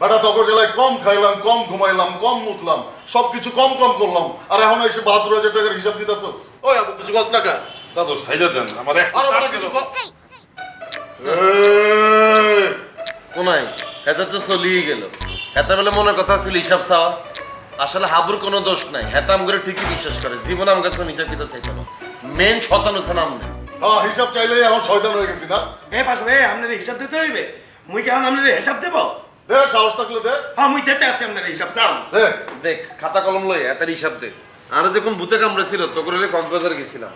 বেটা তখন জেলায় কম খাইলাম কম ঘুমাইলাম কম মুতলাম সবকিছু কম কম করলাম। আর এখন এসে বাহাত্তর হাজার টাকার হিসাব দিতেছ? ওই আবু কিছু কাজ না কা? দাদু সাইডে দেন আমার আরে কিছু কোনায় হেতা তো চলিয়ে গেল। হেতা বলে মনের কথা ছিল হিসাব চাওয়া আসলে হাবুর কোনো দোষ নাই। হেতা আম করে ঠিকই বিশ্বাস করে। জীবন আমার কাছে হিসাব কিতাব চাইতো না। মেন ছতানো আছে নাম নেই হ্যাঁ হিসাব চাইলেই এখন শয়তান হয়ে গেছি না? এ পাশ ভাই আপনার হিসাব দিতে হইবে? মুই কেমন আপনার হিসাব দেব? দে সাহস থাকলে দে। হ্যাঁ মুই দিতে আছি আপনার হিসাব দাও। দে দেখ খাতা কলম লই এতার হিসাব দেখ আর যখন ভূতে কামড়ে ছিল তখন হলে কক্সবাজার গেছিলাম।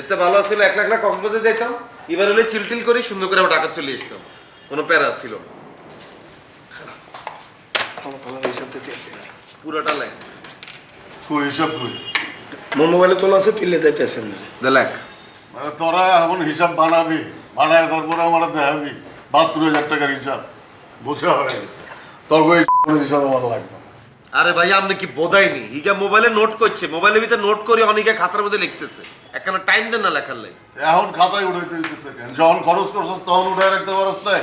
এতে ভালো ছিল এক লাখ লাখ কক্সবাজার যেতাম এবার হলে চিলটিল করে সুন্দর করে ঢাকা চলে আসতাম। কোনো প্যারা ছিল পুরোটা লাগ কই হিসাব কই? মোর মোবাইলে তোলা আছে দে লাখ। মানে তোরা এখন হিসাব বানাবি বানায় তারপরে আমার দেখাবি। বাহাত্তর হাজার টাকার হিসাব। হয়ে গেছে। আমার লাগবে আরে ভাই আপনি কি বোধাইনি? মোবাইলে নোট করছে মোবাইলের ভিতরে নোট করে অনেকে খাতার মধ্যে লিখতেছে। একখানা টাইম দেন না লেখার লাই এখন খাতায় উঠাইতে দিতেছে কেন? যখন খরচ করছস তখন রাখতে পারস না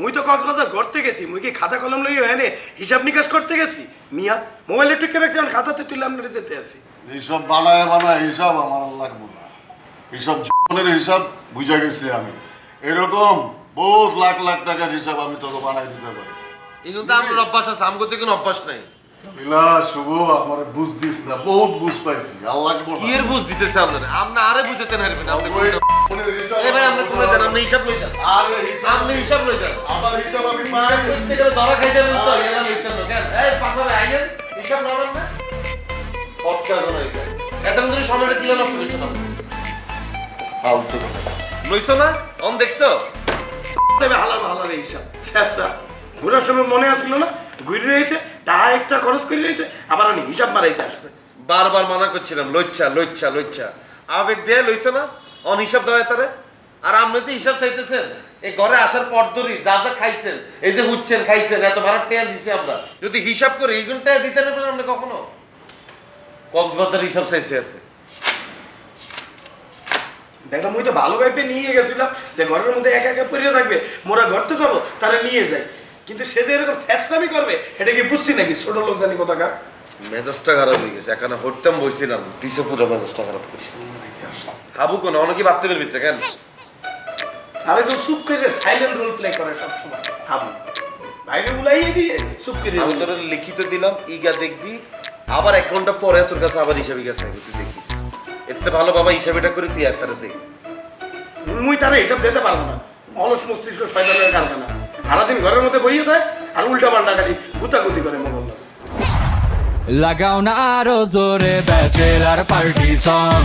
মুই তো কক্সবাজার ঘুরতে গেছি মুই কি খাতা কলম লই এনে হিসাব নিকাশ করতে গেছি? মিয়া মোবাইলে টুকে রাখছি আমি খাতাতে তুলে আপনার দিতে আছি। এইসব বানায় বানায় হিসাব আমার লাগবে না। এইসব জীবনের হিসাব বুঝে গেছি আমি। এরকম বহুত লাখ লাখ টাকার হিসাব আমি তোকে বানাই দিতে পারি। এগুলো তো আমার অভ্যাস আছে আমগো তো কোনো অভ্যাস নাই। লীলা শুভ আমার বুঝ দিস না বহুত বুঝ পাইছি লাগবো কি এর বুঝ দিতেছে আপনার? আপনি আরে আপনি কোনটা- জীবনের হিসাব এ ভাই আপনি কোনে যান আপনি হিসাব লই যান। আরে আপনি হিসাব লই যান। আমার হিসাব আমি পাই বুঝতে গেলে ধরা খাই যাবেন তো এলা লইতেন না কেন? এই পাশাবে আইয়েন হিসাব না পটকা কোন এটা এত ধরে সময়টা কিলা নষ্ট করছ? না ফালতু কথা। লইছো না? অন দেখছ? দেবে হালাল হিসাব। ঘুরার সময় মনে না? ঘুরে রয়েছে টাকা এক্সট্রা খরচ করে রয়েছে আবার আমি হিসাব মারাইতে আসছে। বারবার মানা করছিলাম লইচ্ছা লইচ্ছা লইচ্ছা। আবেগ দিয়ে লইছো না? অন হিসাব দেওয়া তারে। আর আপনি তো হিসাব চাইতেছেন এই ঘরে আসার পর ধরি যা যা খাইছেন এই যে উঠছেন খাইছেন এত ভাড়া টেয়া দিছি আমরা। যদি হিসাব করে এই টাকা দিতে পারবেন আপনি কখনো? কক্সবাজার হিসাব চাইছে এতে। দেখলাম মুই তো ভালো ভাইপে নিয়ে গেছিলাম যে ঘরের মধ্যে একা একা পড়ে থাকবে। মোরা ঘরতে যাব তারা নিয়ে যায়। কিন্তু সে যে এরকম শেষরামি করবে এটা কি বুঝছি নাকি? ছোট লোক জানি কোথাকা মেজাজটা খারাপ হয়ে গেছে এখানে হরতাম বইছিলাম পুরো মেজাজটা খারাপ হাবু কোন অনেকে বাথরুমের ভিতরে কেন? আর একদম চুপ করে সাইলেন্ট রোল প্লে করে সবসময় হাবু বাইরে উলাইয়ে দিয়ে চুপ করে আমি তোর লিখিত দিলাম ইগা দেখবি আবার এক ঘণ্টা পরে তোর কাছে আবার হিসাবে গেছে তুই দেখিস। এতে ভালো বাবা হিসাবেটা করে তুই আর তারা দেখ মুই তারা হিসাব দিতে পারব না। অলস মস্তিষ্ক শয়তানের কারখানা। সারাদিন ঘরের মধ্যে বইয়ে দেয় আর উল্টা পাল্টা খালি গুতাগুতি করে মোবাইল লাগাও না আরও জোরে ব্যাচেলার পার্টি সং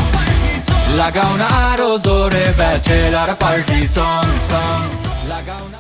লাগাও না আরও জোরে ব্যাচেলার পার্টি সং সং লাগাও না